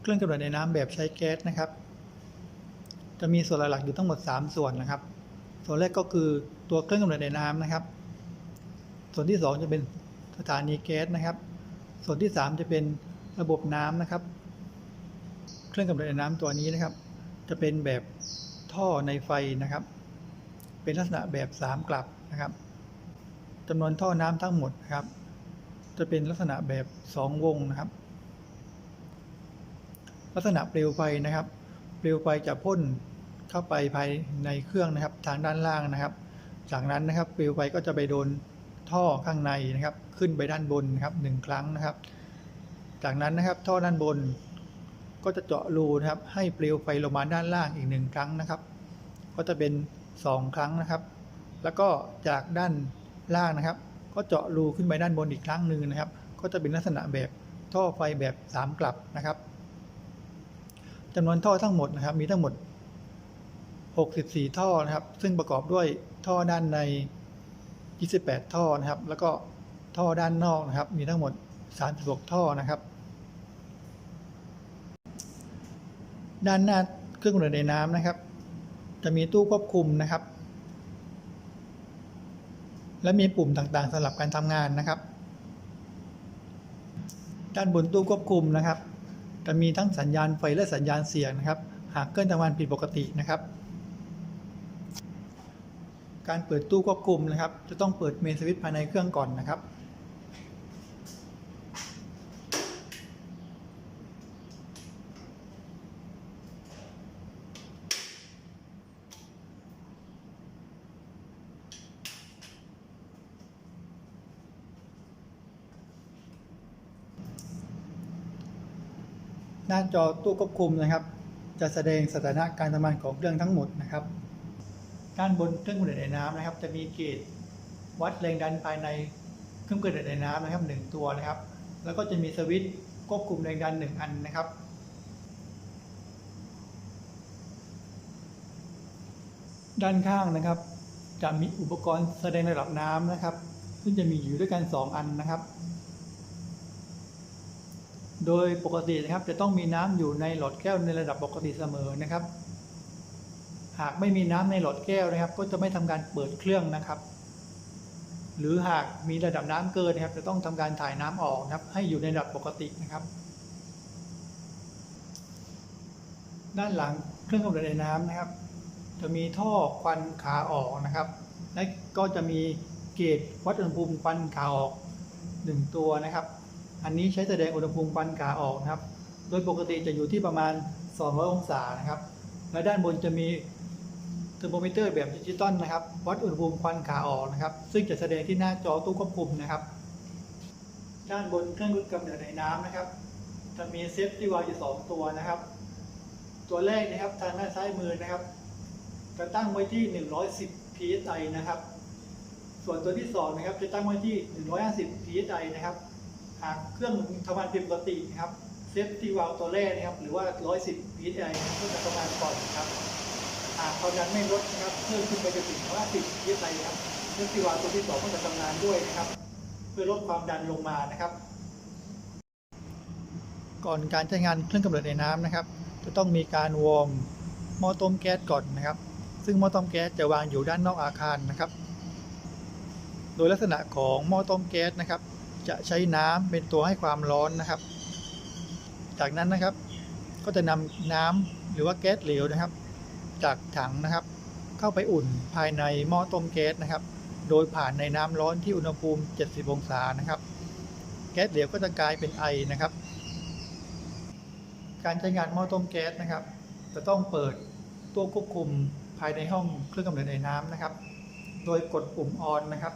เครื่องกำเนิดในน้ำแบบใช้แก๊สนะครับ จะมีส่วนหลักๆอยู่ทั้งหมด 3 ส่วนนะครับ ส่วนแรกก็คือตัวเครื่องกำเนิดในน้ำนะครับ ส่วนที่ 2 จะเป็นสถานีแก๊สนะครับ ส่วนที่ 3 จะเป็นระบบน้ำนะครับ เครื่องกำเนิดในน้ำตัวนี้นะครับ จะเป็นแบบท่อในไฟนะครับ เป็นลักษณะแบบ 3 กลับนะครับจำนวนท่อน้ำทั้งหมดนะครับ จะเป็นลักษณะแบบ 2 วงนะครับ ลักษณะเปลวไฟนะครับ เปลวไฟจะพ่นเข้าไปภายในเครื่องนะครับ ทางด้านล่างนะครับ จากนั้นนะครับเปลวไฟก็จะไปโดนท่อข้างในนะครับ ขึ้นไปด้านบนนะครับหนึ่งครั้งนะครับ จากนั้นนะครับท่อด้านบน ก็จะเจาะรูนะครับ ให้เปลวไฟลงมาด้านล่างอีกหนึ่งครั้งนะครับ ก็จะเป็นสองครั้งนะครับ แล้วก็จากด้านล่างนะครับ ก็เจาะรูขึ้นไปด้านบนอีกครั้งหนึ่งนะครับ ก็จะเป็นลักษณะแบบท่อไฟแบบสามกลับนะครับ จำนวนท่อทั้งหมดนะครับ มีทั้งหมด 64 ท่อนะครับ ซึ่งประกอบด้วยท่อด้านใน 28 ท่อนะครับ แล้วก็ท่อด้านนอกนะครับ มีทั้งหมด 36 ท่อนะครับ ด้านหน้าเครื่องกำเนิดในน้ำนะครับ จะมีตู้ควบคุมนะครับ และมีปุ่มต่างๆสำหรับการทำงานนะครับ ด้านบนตู้ควบคุมนะครับ จะมีทั้งสัญญาณไฟและสัญญาณเสียงนะครับ หากเครื่องทำงานผิดปกตินะครับ การเปิดตู้ควบคุมนะครับ จะต้องเปิดเมนสวิตช์ภายในเครื่องก่อนนะครับ หน้าจอตู้ควบคุมนะครับ จะแสดงสถานะการทำงานของเครื่องทั้งหมดนะครับ ด้านบนเครื่องกำเนิดไอน้ำนะครับ จะมีเกจวัดแรงดันภายในเครื่องกำเนิดไอน้ำนะครับหนึ่งตัวนะครับ แล้วก็จะมีสวิตช์ควบคุมแรงดันหนึ่งอันนะครับด้านข้างนะครับ จะมีอุปกรณ์แสดงระดับน้ำนะครับ ซึ่งจะมีอยู่ด้วยกัน 2 อันนะครับ โดยปกตินะครับจะต้องมีน้ำอยู่ในหลอดแก้วในระดับปกติเสมอนะครับ หากไม่มีน้ำในหลอดแก้วนะครับ ก็จะไม่ทำการเปิดเครื่องนะครับ หรือหากมีระดับน้ำเกินนะครับ จะต้องทำการถ่ายน้ำออกนะครับ ให้อยู่ในระดับปกตินะครับ ด้านหลังเครื่องกำเนิดน้ำนะครับ จะมีท่อควันขาออกนะครับ และก็จะมีเกจวัดอุณหภูมิควันขาออกหนึ่งตัวนะครับ อันนี้ใช้แสดงอุณหภูมิควันขาออกนะครับ โดยปกติจะอยู่ที่ประมาณ 200 องศานะครับ และด้านบนจะมีเทอร์โมมิเตอร์แบบดิจิตอลนะครับ วัดอุณหภูมิควันขาออกนะครับ ซึ่งจะแสดงที่หน้าจอตู้ควบคุมนะครับ ด้านบนเครื่องกำเนิดไอ้น้ำนะครับ จะมีเซฟตี้วาล์วอยู่สองตัวนะครับ ตัวแรกนะครับทางด้านซ้ายมือนะครับ จะตั้งไว้ที่ 110 psi นะครับ ส่วนตัวที่2นะครับจะตั้งไว้ที่ 150 psi นะครับ หากเครื่องทำงานผิดปกตินะครับเซฟตี้วาลตัวแรกนะครับ หรือว่า 110 psi นะครับก็จะทำงานก่อนครับหากความดันไม่ลดนะครับเพิ่มขึ้นไปจนถึง150 psi นะครับเซฟตี้วาลตัวที่ 2 ก็จะทำงานด้วยนะครับ เพื่อลดความดันลงมานะครับ ก่อนการใช้งานเครื่องกำเนิดในน้ำนะครับ จะต้องมีการวอร์มหม้อต้มแก๊สก่อนนะครับ ซึ่งหม้อต้มแก๊สจะวางอยู่ด้านนอกอาคารนะครับ โดยลักษณะของหม้อต้มแก๊สนะครับ จะใช้น้ำเป็นตัวให้ความร้อนนะครับ จากนั้นนะครับ ก็จะนำน้ำหรือว่าแก๊สเหลวนะครับ จากถังนะครับ เข้าไปอุ่นภายในหม้อต้มแก๊สนะครับ โดยผ่านในน้ำร้อนที่อุณหภูมิ 70 องศานะครับ แก๊สเหลวก็จะกลายเป็นไอนะครับ การใช้งานหม้อต้มแก๊สนะครับ จะต้องเปิดตัวควบคุมภายในห้องเครื่องกำเนิดไอน้ำนะครับ โดยกดปุ่มออนนะครับ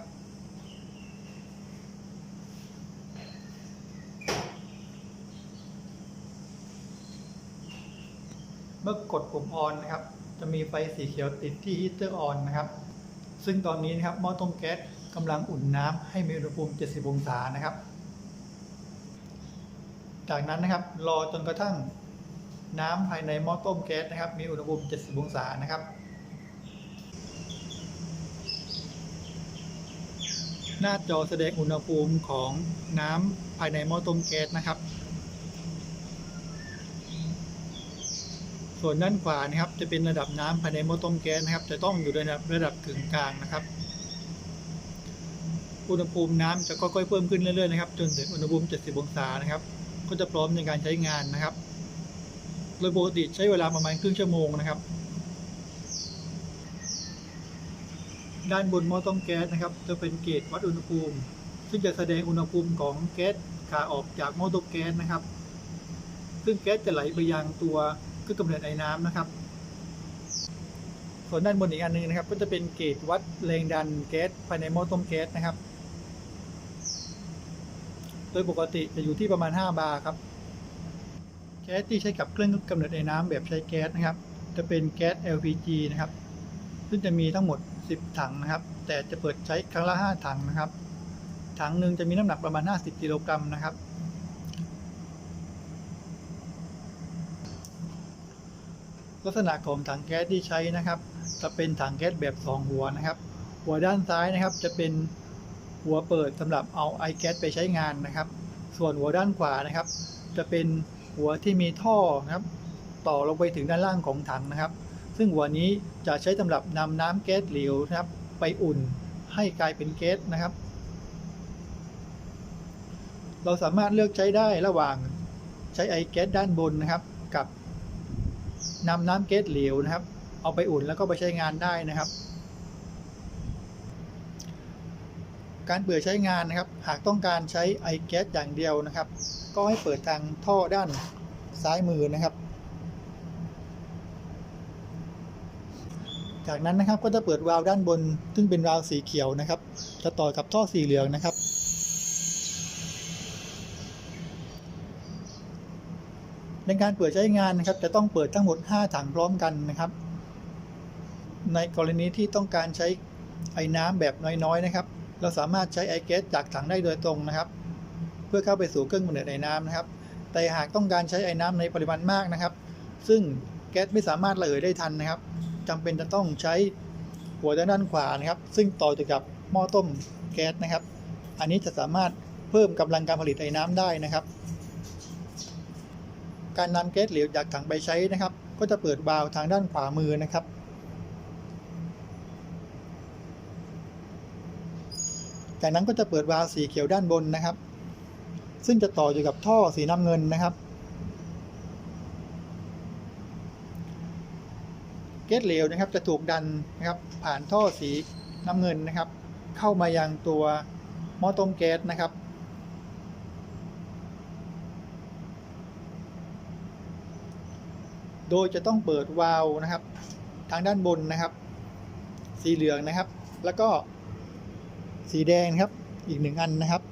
เมื่อกดปุ่มออนนะครับ จะมีไฟสีเขียวติดที่ฮีเตอร์ออนนะครับ ซึ่งตอนนี้นะครับหม้อต้มแก๊สกำลังอุ่นน้ำให้มีอุณหภูมิ 70 องศานะครับ จากนั้นนะครับรอจนกระทั่งน้ำภายในหม้อต้มแก๊สนะครับ มีอุณหภูมิ 70 องศานะครับหน้าจอแสดงอุณหภูมิของน้ำภายในหม้อต้มแก๊สนะครับ ส่วนด้านขวานะครับจะเป็นระดับน้ำภายในหม้อต้มแก๊สนะครับ จะต้องอยู่ในระดับระดับกึ่งกลางนะครับ อุณหภูมิน้ำจะค่อยๆเพิ่มขึ้นเรื่อยๆนะครับ จนถึงอุณหภูมิ 70 องศานะครับ ก็จะพร้อมในการใช้งานนะครับ โดยปกติใช้เวลาประมาณครึ่งชั่วโมงนะครับ ด้านบนหม้อต้มแก๊สนะครับ จะเป็นเกจวัดอุณหภูมิ ซึ่งจะแสดงอุณหภูมิของแก๊สขาออกจากหม้อต้มแก๊สนะครับ ซึ่งแก๊สจะไหลไปยังตัว คือกำเนิดไอ้น้ำนะครับ ส่วนด้านบนอีกอันหนึงนะครับ ก็จะเป็นเกจวัดแรงดันแก๊สภายในหม้อต้มแก๊สนะครับ โดยปกติจะอยู่ที่ประมาณ 5 บาร์ครับ แก๊สที่ใช้กับเครื่องกำเนิดไอ้น้ำแบบใช้แก๊สนะครับ จะเป็นแก๊ส LPG นะครับ ซึ่งจะมีทั้งหมด 10 ถังนะครับ แต่จะเปิดใช้ครั้งละ 5 ถังนะครับ ถังหนึ่งจะมีน้ำหนักประมาณ 50 กิโลกรัมนะครับ ลักษณะของถังแก๊สที่ใช้นะครับ จะเป็นถังแก๊สแบบ 2 หัวนะครับ หัวด้านซ้ายนะครับ จะเป็นหัวเปิดสำหรับเอาไอแก๊สไปใช้งานนะครับ ส่วนหัวด้านขวานะครับ จะเป็นหัวที่มีท่อนะครับ ต่อลงไปถึงด้านล่างของถังนะครับ ซึ่งหัวนี้จะใช้สำหรับนำน้ำแก๊สเหลวนะครับ ไปอุ่นให้กลายเป็นแก๊สนะครับ เราสามารถเลือกใช้ได้ระหว่างใช้ไอแก๊สด้านบนนะครับ นำน้ำแก๊สเหลวนะครับ เอาไปอุ่นแล้วก็ไปใช้งานได้นะครับ การเปิดใช้งานนะครับ หากต้องการใช้ไอแก๊สอย่างเดียวนะครับ ก็ให้เปิดทางท่อด้านซ้ายมือนะครับ จากนั้นนะครับก็จะเปิดวาล์วด้านบน ซึ่งเป็นวาล์วสีเขียวนะครับ จะต่อกับท่อสีเหลืองนะครับ ในการเปิดใช้งานนะครับ จะต้องเปิดทั้งหมด 5 ถังพร้อมกันนะครับ ในกรณีที่ต้องการใช้ไอ้น้ำแบบน้อยๆนะครับ เราสามารถใช้ไอแก๊สจากถังได้โดยตรงนะครับ เพื่อเข้าไปสู่เครื่องกำเนิดไอ้น้ำนะครับ แต่หากต้องการใช้ไอ้น้ำในปริมาณมากนะครับ ซึ่งแก๊สไม่สามารถระเหยได้ทันนะครับจำเป็นจะต้องใช้หัวด้านด้านขวานะครับ ซึ่งต่อติดกับหม้อต้มแก๊สนะครับ อันนี้จะสามารถเพิ่มกำลังการผลิตไอ้น้ำได้นะครับ การนำแก๊สเหลวจากถังไปใช้นะครับ ก็จะเปิดวาล์วทางด้านขวามือนะครับ จากนั้นก็จะเปิดวาล์วสีเขียวด้านบนนะครับ ซึ่งจะต่ออยู่กับท่อสีน้ำเงินนะครับแก๊สเหลวนะครับจะถูกดันนะครับ ผ่านท่อสีน้ำเงินนะครับ เข้ามายังตัวหม้อต้มแก๊สนะครับ โดยจะต้องเปิดวาล์วนะครับ ทางด้านบนนะครับ สีเหลืองนะครับ แล้วก็สีแดงครับอีกหนึ่งอันนะครับ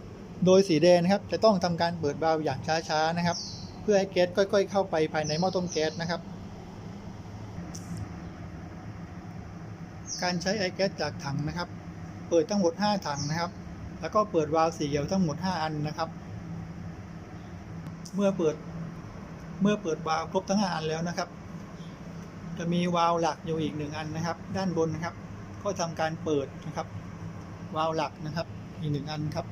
โดยสีแดงนะครับ จะต้องทำการเปิดวาล์วอย่างช้าๆนะครับ เพื่อให้แก๊สค่อย ๆ เข้าไปภายในหม้อต้มแก๊สนะครับ การใช้ไอแก๊สจากถังนะครับ เปิดทั้งหมด 5 ถังนะครับ แล้วก็เปิดวาล์วสีเขียวทั้งหมด 5 อันนะครับ เมื่อเปิด เมื่อเปิดวาล์วครบทั้ง5อันแล้วนะครับ จะมีวาล์วหลักอยู่อีกหนึ่งอันนะครับ ด้านบนนะครับ ก็ทำการเปิดนะครับ วาล์วหลักนะครับ อีกหนึ่งอันครับ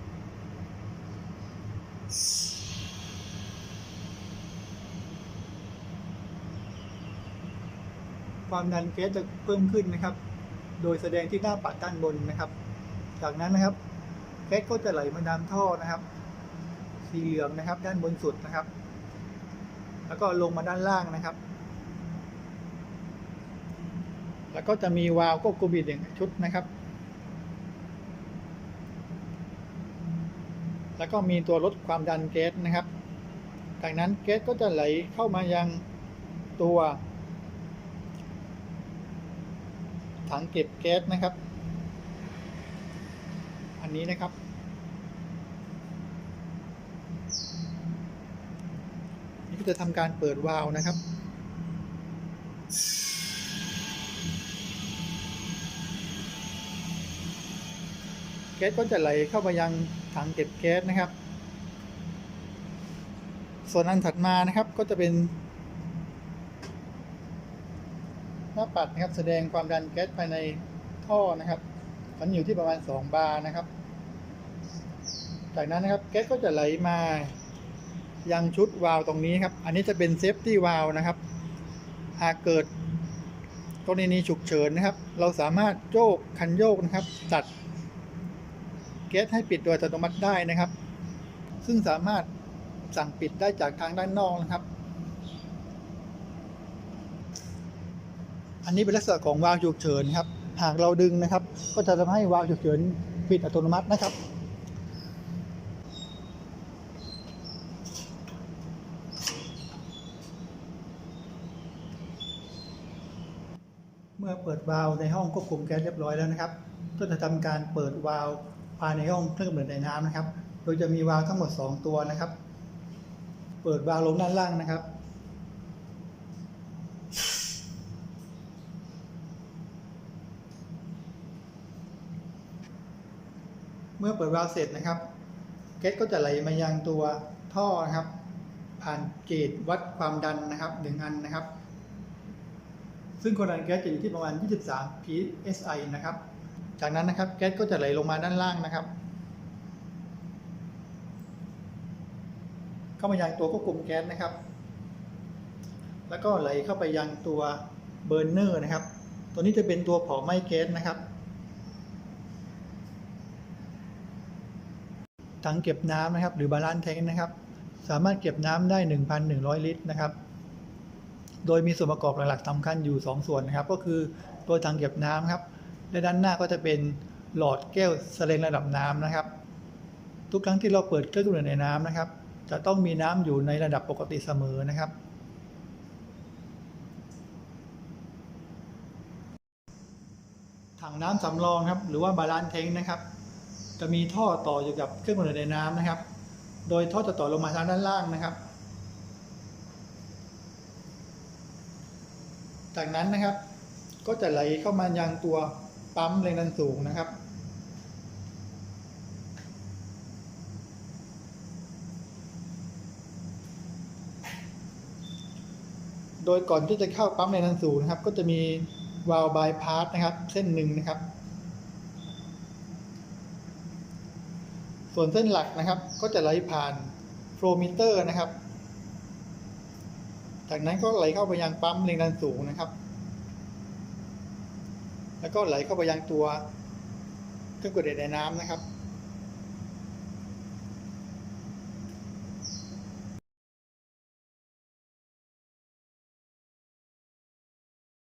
ความดันแก๊สจะเพิ่มขึ้นนะครับ โดยแสดงที่หน้าปัดด้านบนนะครับ จากนั้นนะครับแก๊สก็จะไหลมาตามท่อนะครับ สีเหลืองนะครับ ด้านบนสุดนะครับ แล้วก็ลงมาด้านล่างนะครับ แล้วก็จะมีวาล์วควบคุมอีกหนึ่งชุดนะครับ แล้วก็มีตัวลดความดันแก๊สนะครับจากนั้นแก๊สก็จะไหลเข้ามายังตัวถังเก็บแก๊สนะครับ อันนี้นะครับ ก็จะทำการเปิดวาล์วนะครับ แก๊สก็จะไหลเข้าไปยังถังเก็บแก๊สนะครับ ส่วนอันถัดมานะครับก็จะเป็นหน้าปัดนะครับแสดงความดันแก๊สภายในท่อนะครับมันอยู่ที่ประมาณ 2 บาร์นะครับ จากนั้นนะครับแก๊สก็จะไหลมา ยังชุดวาล์วตรงนี้ครับ อันนี้จะเป็นเซฟตี้วาล์วนะครับ หากเกิดกรณีฉุกเฉินนะครับ เราสามารถโยกคันโยกนะครับตัดแก๊สให้ปิดโดยอัตโนมัติได้นะครับ ซึ่งสามารถสั่งปิดได้จากทางด้านนอกนะครับ อันนี้เป็นลักษณะของวาล์วฉุกเฉินครับ หากเราดึงนะครับ ก็จะทำให้วาล์วฉุกเฉินปิดอัตโนมัตินะครับ มื่อเปิดวาล์วในห้องควบคุมแก๊สเรียบร้อยแล้วนะครับ ก็จะทำการเปิดวาล์วภายในห้องเครื่องกำเนิดไอน้ำนะครับ โดยจะมีวาล์วทั้งหมด 2 ตัวนะครับ เปิดวาล์วลงด้านล่างนะครับ เมื่อเปิดวาล์วเสร็จนะครับแก๊สก็จะไหลมายังตัวท่อนะครับ ผ่านเกจวัดความดันนะครับหนึ่งอันนะครับ ซึ่งความดันแก๊สจะอยู่ที่ประมาณ 23 psi นะครับ จากนั้นนะครับแก๊สก็จะไหลลงมาด้านล่างนะครับ เข้ามายังตัวควบคุมแก๊สนะครับ แล้วก็ไหลเข้าไปยังตัวเบอร์เนอร์นะครับ ตัวนี้จะเป็นตัวเผาไหม้แก๊สนะครับถังเก็บน้ำนะครับ หรือบาลานซ์แทงนะครับ สามารถเก็บน้ำได้ 1,100 ลิตรนะครับ โดยมีส่วนประกอบหลักๆสำคัญอยู่ 2 ส่วนนะครับ ก็คือตัวถังเก็บน้ำครับ และด้านหน้าก็จะเป็นหลอดแก้วแสดงระดับน้ำนะครับ ทุกครั้งที่เราเปิดเครื่องกำเนิดในน้ำนะครับ จะต้องมีน้ำอยู่ในระดับปกติเสมอนะครับถังน้ำสำรองครับหรือว่าบาลานซ์แทงนะครับ จะมีท่อต่ออยู่กับเครื่องกำเนิดในน้ำนะครับ โดยท่อจะต่อลงมาทางด้านล่างนะครับ จากนั้นนะครับ ก็จะไหลเข้ามายังตัวปั๊มแรงดันสูงนะครับ โดยก่อนที่จะเข้าปั๊มแรงดันสูงนะครับ ก็จะมีวาล์วบายพาสนะครับ เส้นหนึ่งนะครับ ส่วนเส้นหลักนะครับ ก็จะไหลผ่านโฟลมิเตอร์นะครับ จากนั้นก็ไหลเข้าไปยังปั๊มแรงดันสูงนะครับ แล้วก็ไหลเข้าไปยังตัวเครื่องกดเด็ดในน้ำนะครับ